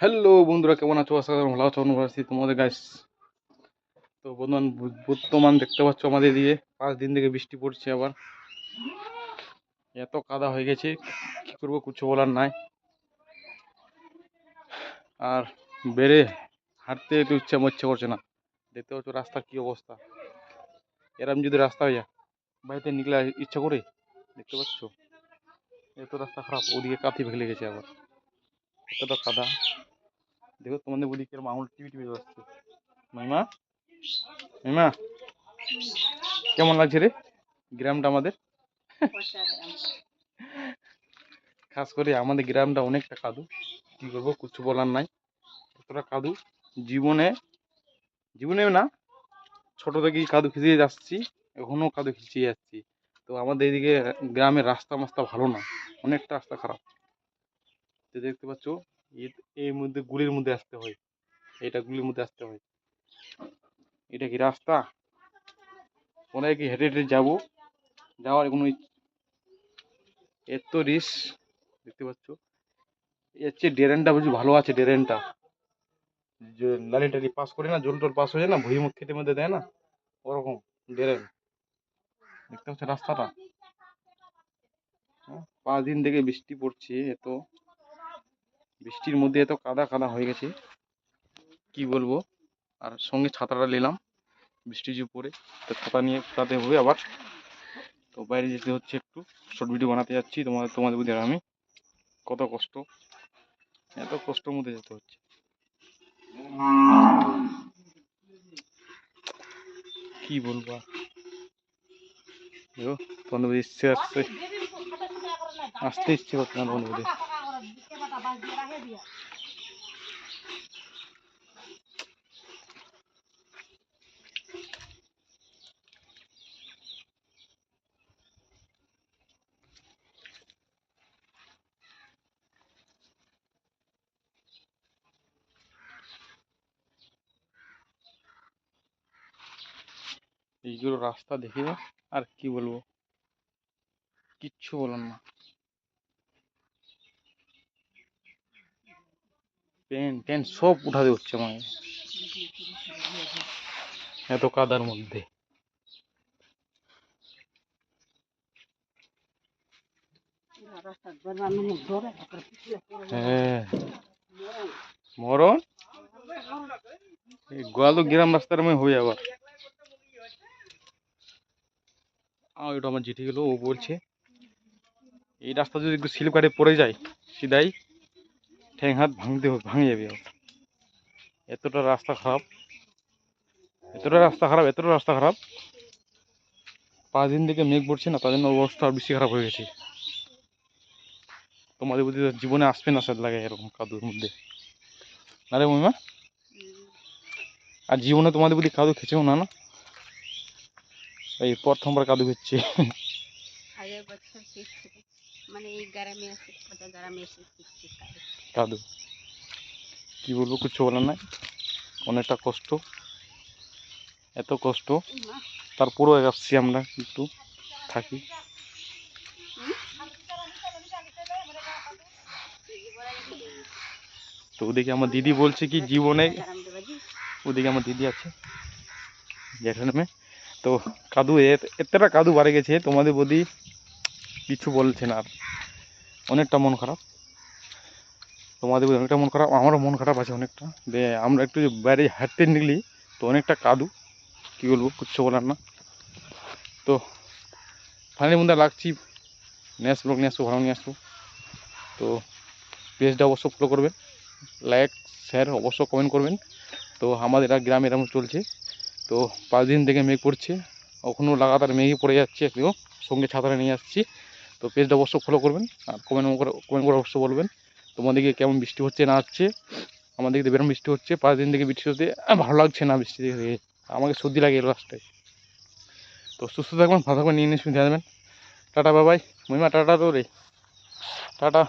Hello বন্ধুরা, কেমন আছো? আশা করি ভালো আছো অনুভব আছি। তোমাদের গাছ তো বর্তমান বর্তমান দেখতে পাচ্ছ আমাদের দিয়ে পাঁচ দিন থেকে বৃষ্টি পড়ছে আবার। এত কাদা হয়ে গেছে, কি করব কিছু বলার নাই। আর বেড়ে হাঁটতে একটু ইচ্ছা ইচ্ছা করছে না। দেখতে পাচ্ছ রাস্তার কি অবস্থা। এরম যদি রাস্তা হয়ে যায়, বাড়িতে নিকলে ইচ্ছা করে, দেখতে পাচ্ছ? এত রাস্তা খারাপ, ওদিকে কাঁথি ফেলে গেছে আবার। এতটা কাদা। দেখো তোমাদের বলি কিরম আঙুল টিভি টিভি যাচ্ছে। মাইমা? মাইমা? কেমন লাগছে রে? গ্রামটা আমাদের? খাস করে আমাদের গ্রামটা অনেকটা কাদু। কি করব, কিছু বলার নাই। এতটা কাদু। জীবনে জীবনে না, ছোট থেকেই কাদু খিচিয়ে যাচ্ছি এখনও কাদু খিচিয়ে যাচ্ছি। তো আমাদের এদিকে গ্রামের রাস্তা মাস্তা ভালো না, অনেকটা রাস্তা খারাপ। দেখতে পাচ্ছ এর মধ্যে গুলির মধ্যে আসতে হয়। এটা গুলির মধ্যে আসতে হয়। এটা কি রাস্তা? কোথায় কি হেঁটে হেঁটে যাব? যাওয়ার কোনো এত রিস দেখতে পাচ্ছ। এর চেয়ে ডেরেনটা বুঝি ভালো আছে ডেরেনটা। যে লালি টালি পাস করে না জল টল পাস হয়ে যায় না ভুঁই মুখ খেতে মধ্যে দেয় না? ওরকম ডেরেন। দেখতে পাচ্ছ রাস্তাটা? হ্যাঁ, পাঁচ দিন থেকে বৃষ্টি পড়ছে এত বৃষ্টির মধ্যে এত কাদা কাদা হয়ে গেছে। কি বলব? আর সঙ্গে ছাতাটা নিলাম, বৃষ্টি যে তো ছাতা নিয়ে ফেরাতে হবে আবার। তো বাইরে যেতে হচ্ছে একটু শর্ট ভিডিও বানাতে যাচ্ছি, তোমাদের তোমাদের বুঝে আমি। কত কষ্ট, এত কষ্টের মধ্যে যেতে হচ্ছে। কি বলব দেখো বুঝে ইচ্ছে আসছে। আসতে ইচ্ছে করছে না তোমাদের বুঝে এইগুলো রাস্তা দেখে আর কি বলব কিচ্ছু বলার না পেন টেন সব উঠাতে হচ্ছে আমাকে এত কাদার মধ্যে। হ্যাঁ। মরণ? গোয়ালো গ্রাম রাস্তার মধ্যে হয়ে আবার। ওটা আমার জেঠি গেলো, ও বলছে, এই রাস্তা যদি একটু স্লিপ কাটে পড়ে যায় সিধাই ঠ্যাং হাত ভাঙতে ভাঙে যাবে এতটা রাস্তা খারাপ। এতটা রাস্তা খারাপ, এতটা রাস্তা খারাপ। পাঁচ দিন থেকে মেঘ পড়ছে না, তার জন্য অবস্থা আর বেশি খারাপ হয়ে গেছে। তোমাদের বুদ্ধি জীবনে আসবে না স্যার লাগে এরকম কাদুর মধ্যে। না রে মহিমা? আর জীবনে তোমাদের বুদ্ধি কাদু খেছেও না না? এই প্রথমবার কাদু বছর মানে এই গ্রামে গ্রামে এসে কাজ কি বলব, কিছু বলার নাই। অনেকটা কষ্ট। এত কষ্ট। তারপরেও আসছি আমরা একটু, থাকি। তো ওদিকে আমার দিদি বলছে কি, জীবনে ওদিকে আমার দিদি আছে। মেয়ে তো কাদু এত- এতটা কাদু বাড়ে গেছে, তোমাদের বদি কিছু বলছে না আর। অনেকটা মন খারাপ। তোমাদের অনেকটা মন খারাপ, আমারও মন খারাপ আছে অনেকটা। যে আমরা একটু বাইরে হাঁটতে নিগলি, তো অনেকটা কাদু। কী বলব, কিচ্ছু বলার না। তো ফাইনালি মধ্যে লাগছি। নিয়ে আসব নিয়ে আসব, ভালো নিয়ে আসব। তো পেজটা অবশ্য ফলো করবেন। লাইক শেয়ার অবশ্য কমেন্ট করবেন। তো, আমাদের গ্রামে এরকম চলছে। তো, পাঁচ দিন থেকে মেঘ পড়ছে। এখনও লাগাতার মেঘই পড়ে যাচ্ছে একটু সঙ্গে ছাতাটা নিয়ে আসছি। তো পেজটা অবশ্য ফলো করবেন। আর কমেন্ট করে কমেন্ট করে অবশ্য বলবেন। তোমাদেরকে কেমন বৃষ্টি হচ্ছে না হচ্ছে আমাদের দিকে বেরম বৃষ্টি হচ্ছে, পাঁচ দিন থেকে বৃষ্টি হচ্ছে ভালো লাগছে না বৃষ্টি থেকে আমাকে সর্দি লাগে লাস্টে তো সুস্থ থাকবেন ভালো থাকবেন নিয়ে নিয়ে শুনতে থাকবেন। টাটা বাবাই মহিমা, টাটা তো রে। টাটা।